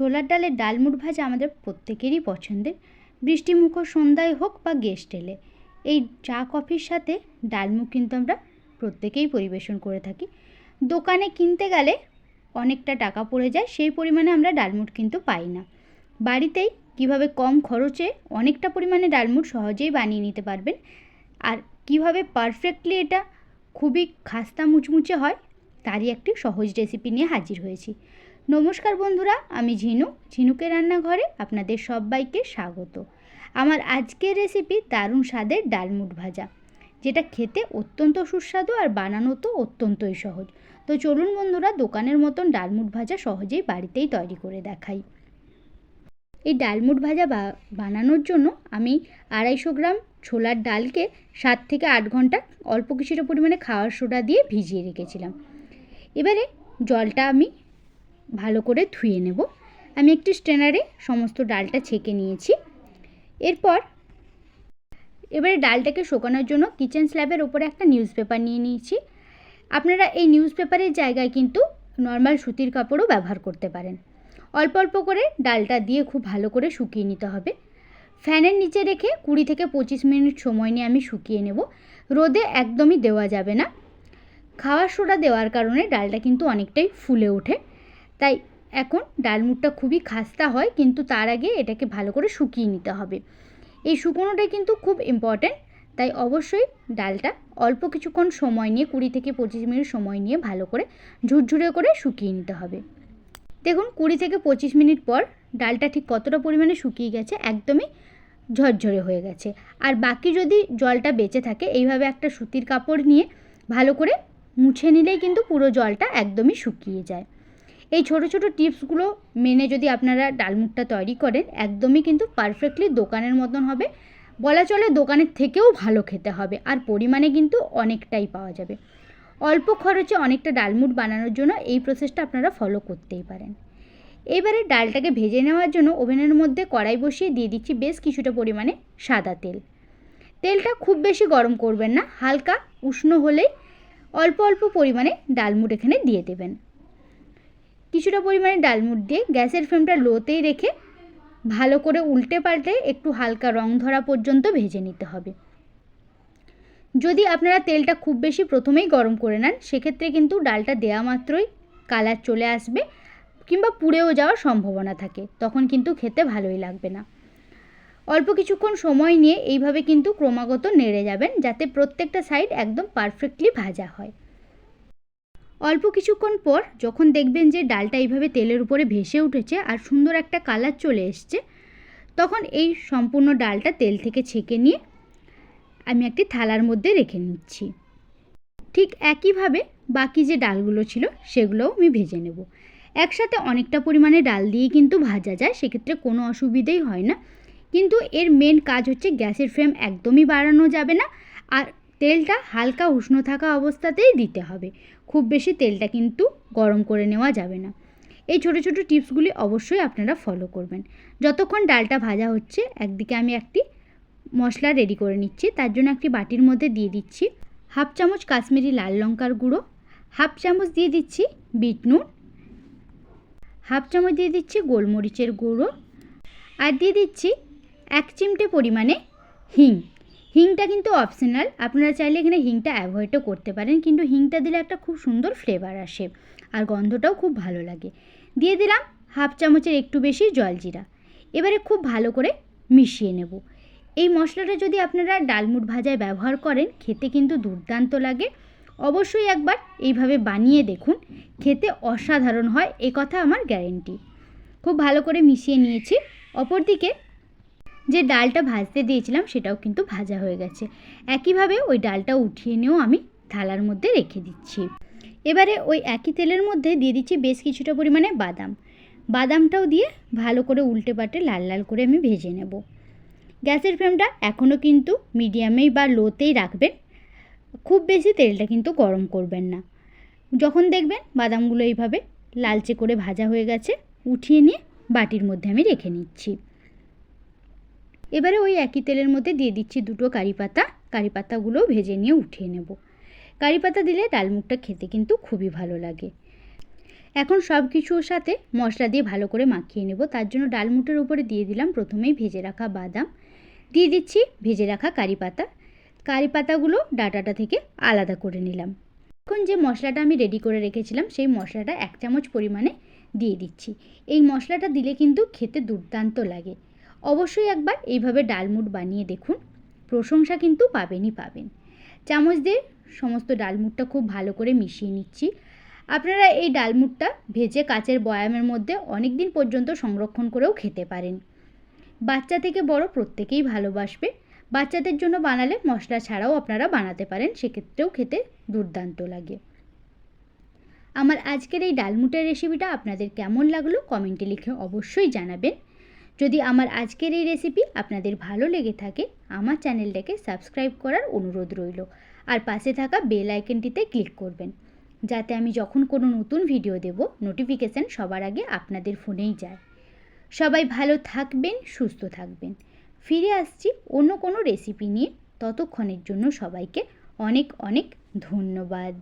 ছোলার ডালের ডালমুট ভাজা আমাদের প্রত্যেকেরই পছন্দের। বৃষ্টিমুখর সন্ধ্যায় হোক বা গেস্ট এলে, এই চা, কফির সাথে ডালমুট কিন্তু আমরা প্রত্যেকেই পরিবেশন করে থাকি। দোকানে কিনতে গেলে অনেকটা টাকা পড়ে যায়, সেই পরিমাণে আমরা ডালমুট কিন্তু পাই না। বাড়িতেই কীভাবে কম খরচে অনেকটা পরিমাণে ডালমুট সহজেই বানিয়ে নিতে পারবেন। আর কীভাবে পারফেক্টলি এটা খুবই খাস্তা মুচমুচে হয়, তারই একটি সহজ রেসিপি নিয়ে হাজির হয়েছি। নমস্কার বন্ধুরা, আমি ঝিনু। ঝিনুকে রান্নাঘরে আপনাদের সবাইকে স্বাগত। আমার আজকের রেসিপি দারুণ স্বাদের ডালমুট ভাজা, যেটা খেতে অত্যন্ত সুস্বাদু আর বানানো তো অত্যন্তই সহজ। তো চলুন বন্ধুরা, দোকানের মতন ডালমুট ভাজা সহজেই বাড়িতেই তৈরি করে দেখাই। এই ডালমুট ভাজা বানানোর জন্য আমি আড়াইশো গ্রাম ছোলার ডালকে সাত থেকে আট ঘণ্টা অল্প কিছুটা পরিমাণে খাওয়ার সোডা দিয়ে ভিজিয়ে রেখেছিলাম। এবারে জলটা আমি ভালো করে ধুয়ে নেব। আমি একটি স্ট্রেনারে সমস্ত ডালটা ছেঁকে নিয়েছি। এরপর এবারে ডালটাকে শুকানোর জন্য কিচেন স্ল্যাবের ওপরে একটা নিউজ পেপার নিয়ে নিয়েছি। আপনারা এই নিউজ পেপারের জায়গায় কিন্তু নর্মাল সুতির কাপড়ও ব্যবহার করতে পারেন। অল্প অল্প করে ডালটা দিয়ে খুব ভালো করে শুকিয়ে নিতে হবে। ফ্যানের নিচে রেখে কুড়ি থেকে পঁচিশ মিনিট সময় নিয়ে আমি শুকিয়ে নেব। রোদে একদমই দেওয়া যাবে না। খাওয়ার সোডা দেওয়ার কারণে ডালটা কিন্তু অনেকটাই ফুলে ওঠে। তাই এখন ডালমুটটা খুবই খাস্তা হয়, কিন্তু তার আগে এটাকে ভালো করে শুকিয়ে নিতে হবে। এই শুকোনোটাই কিন্তু খুব ইম্পর্ট্যান্ট তাই অবশ্যই ডালটা অল্প কিছুক্ষণ সময় নিয়ে, কুড়ি থেকে পঁচিশ মিনিট সময় নিয়ে ভালো করে ঝুরঝুরে করে শুকিয়ে নিতে হবে। দেখুন, কুড়ি থেকে পঁচিশ মিনিট পর ডালটা ঠিক কতটা পরিমাণে শুকিয়ে গেছে, একদমই ঝরঝরে হয়ে গেছে। আর বাকি যদি জলটা বেঁচে থাকে, এইভাবে একটা সুতির কাপড় নিয়ে ভালো করে মুছে নিলেই কিন্তু পুরো জলটা একদমই শুকিয়ে যায়। এই ছোট ছোট টিপসগুলো মেনে যদি আপনারা ডালমুটটা তৈরি করেন, একদমই কিন্তু পারফেক্টলি দোকানের মতন হবে। বলা চলে দোকানের থেকেও ভালো খেতে হবে, আর পরিমাণে কিন্তু অনেকটাই পাওয়া যাবে। অল্প খরচে অনেকটা ডালমুট বানানোর জন্য এই প্রসেসটা আপনারা ফলো করতেই পারেন। এবারে ডালটাকে ভেজে নেওয়ার জন্য ওভেনের মধ্যে কড়াই বসিয়ে দিয়ে দিচ্ছি বেশ কিছুটা পরিমাণে সাদা তেল। তেলটা খুব বেশি গরম করবেন না, হালকা উষ্ণ হলেই অল্প অল্প পরিমাণে ডালমুট এখানে দিয়ে দেবেন। কিছুটা পরিমাণে ডালমুট দিয়ে গ্যাসের ফ্লেমটা লোতেই রেখে ভালো করে উল্টে পাল্টে একটু হালকা রং ধরা পর্যন্ত ভেজে নিতে হবে। যদি আপনারা তেলটা খুব বেশি প্রথমেই গরম করে নেন, সেক্ষেত্রে কিন্তু ডালটা দেওয়া মাত্রই কালার চলে আসবে কিংবা পুড়েও যাওয়ার সম্ভাবনা থাকে, তখন কিন্তু খেতে ভালোই লাগবে না। অল্প কিছুক্ষণ সময় নিয়ে এইভাবে কিন্তু ক্রমাগত নেড়ে যাবেন, যাতে প্রত্যেকটা সাইড একদম পারফেক্টলি ভাজা হয়। অল্প কিছুক্ষণ পর যখন দেখবেন যে ডালটা এইভাবে তেলের উপরে ভেসে উঠেছে আর সুন্দর একটা কালার চলে এসছে, তখন এই সম্পূর্ণ ডালটা তেল থেকে ছেঁকে নিয়ে আমি একটি থালার মধ্যে রেখে নিচ্ছি। ঠিক একইভাবে বাকি যে ডালগুলো ছিল সেগুলোও আমি ভেজে নেব। একসাথে অনেকটা পরিমাণে ডাল দিয়ে কিন্তু ভাজা যায়, সেক্ষেত্রে কোনো অসুবিধেই হয় না। কিন্তু এর মেন কাজ হচ্ছে গ্যাসের ফ্লেম একদমই বাড়ানো যাবে না আর তেলটা হালকা উষ্ণ থাকা অবস্থাতেই দিতে হবে। খুব বেশি তেলটা কিন্তু গরম করে নেওয়া যাবে না। এই ছোটো ছোটো টিপসগুলি অবশ্যই আপনারা ফলো করবেন। যতক্ষণ ডালটা ভাজা হচ্ছে, একদিকে আমি একটি মশলা রেডি করে নিচ্ছি। তার জন্য একটি বাটির মধ্যে দিয়ে দিচ্ছি হাফ চামচ কাশ্মীরি লাল লঙ্কার গুঁড়ো, হাফ চামচ দিয়ে দিচ্ছি বিট নুন, হাফ চামচ দিয়ে দিচ্ছি গোলমরিচের গুঁড়ো, আর দিয়ে দিচ্ছি এক চিমটে পরিমাণে হিং। হিংটা কিন্তু অপশনাল আপনারা চাইলে এখানে হিংটা অ্যাভয়েডও করতে পারেন, কিন্তু হিংটা দিলে একটা খুব সুন্দর ফ্লেভার আসে আর গন্ধটাও খুব ভালো লাগে। দিয়ে দিলাম হাফ চামচের একটু বেশি জলজিরা এবারে খুব ভালো করে মিশিয়ে নেব। এই মশলাটা যদি আপনারা ডালমুট ভাজায় ব্যবহার করেন, খেতে কিন্তু দুর্দান্ত লাগে। অবশ্যই একবার এইভাবে বানিয়ে দেখুন, খেতে অসাধারণ হয়, এ কথা আমার গ্যারেন্টি খুব ভালো করে মিশিয়ে নিয়েছি। অপরদিকে যে ডালটা ভাজতে দিয়েছিলাম সেটাও কিন্তু ভাজা হয়ে গেছে। একইভাবে ওই ডালটা উঠিয়ে নিয়েও আমি থালার মধ্যে রেখে দিচ্ছি। এবারে ওই একই তেলের মধ্যে দিয়ে দিচ্ছি বেশ কিছুটা পরিমাণে বাদাম। বাদামটাও দিয়ে ভালো করে উল্টে পাল্টে লাল লাল করে আমি ভেজে নেব। গ্যাসের ফ্লেমটা এখনও কিন্তু মিডিয়ামেই বা লোতেই রাখবেন। খুব বেশি তেলটা কিন্তু গরম করবেন না। যখন দেখবেন বাদামগুলো এইভাবে লালচে করে ভাজা হয়ে গেছে, উঠিয়ে নিয়ে বাটির মধ্যে আমি রেখে নিচ্ছি। এবারে ওই একই তেলের মধ্যে দিয়ে দিচ্ছি দুটো কারি পাতা। কারি পাতাগুলোও ভেজে নিয়ে উঠিয়ে নেব। কারি পাতা দিলে ডালমুখটা খেতে কিন্তু খুবই ভালো লাগে। এখন সব কিছুর সাথে মশলা দিয়ে ভালো করে মাখিয়ে নেব। তার জন্য ডালমুটের উপরে দিয়ে দিলাম প্রথমেই ভেজে রাখা বাদাম। দিয়ে দিচ্ছি ভেজে রাখা কারি পাতা। কারি পাতাগুলো ডাটাটা থেকে আলাদা করে নিলাম। এখন যে মশলাটা আমি রেডি করে রেখেছিলাম, সেই মশলাটা এক চামচ পরিমাণে দিয়ে দিচ্ছি। এই মশলাটা দিলে কিন্তু খেতে দুর্দান্ত লাগে। অবশ্যই একবার এইভাবে ডালমুট বানিয়ে দেখুন। প্রশংসা কিন্তু পাবেনই পাবেন। চামচ দিয়ে সমস্ত ডালমুটটা খুব ভালো করে মিশিয়ে নিচ্ছি। আপনারা এই ডালমুটটা ভেজে কাচের বয়ামের মধ্যে অনেক দিন পর্যন্ত সংরক্ষণ করেও খেতে পারেন। বাচ্চা থেকে বড় প্রত্যেকেই ভালোবাসবে। বাচ্চাদের জন্য বানালে মশলা ছাড়াও আপনারা বানাতে পারেন, সেক্ষেত্রেও খেতে দুর্দান্ত লাগে। আমার আজকের এই ডালমুটের রেসিপিটা আপনাদের কেমন লাগল কমেন্টে লিখে অবশ্যই জানাবেন। যদি আমার আজকের এই রেসিপি আপনাদের ভালো লেগে থাকে, আমার চ্যানেলটাকে সাবস্ক্রাইব করার অনুরোধ রইল। আর পাশে থাকা বেল আইকনটিতে ক্লিক করবেন, যাতে আমি যখন কোনো নতুন ভিডিও দেব নোটিফিকেশান সবার আগে আপনাদের ফোনেই যায়। সবাই ভালো থাকবেন, সুস্থ থাকবেন। ফিরে আসছি অন্য কোনো রেসিপি নিয়ে। ততক্ষণের জন্য সবাইকে অনেক অনেক ধন্যবাদ।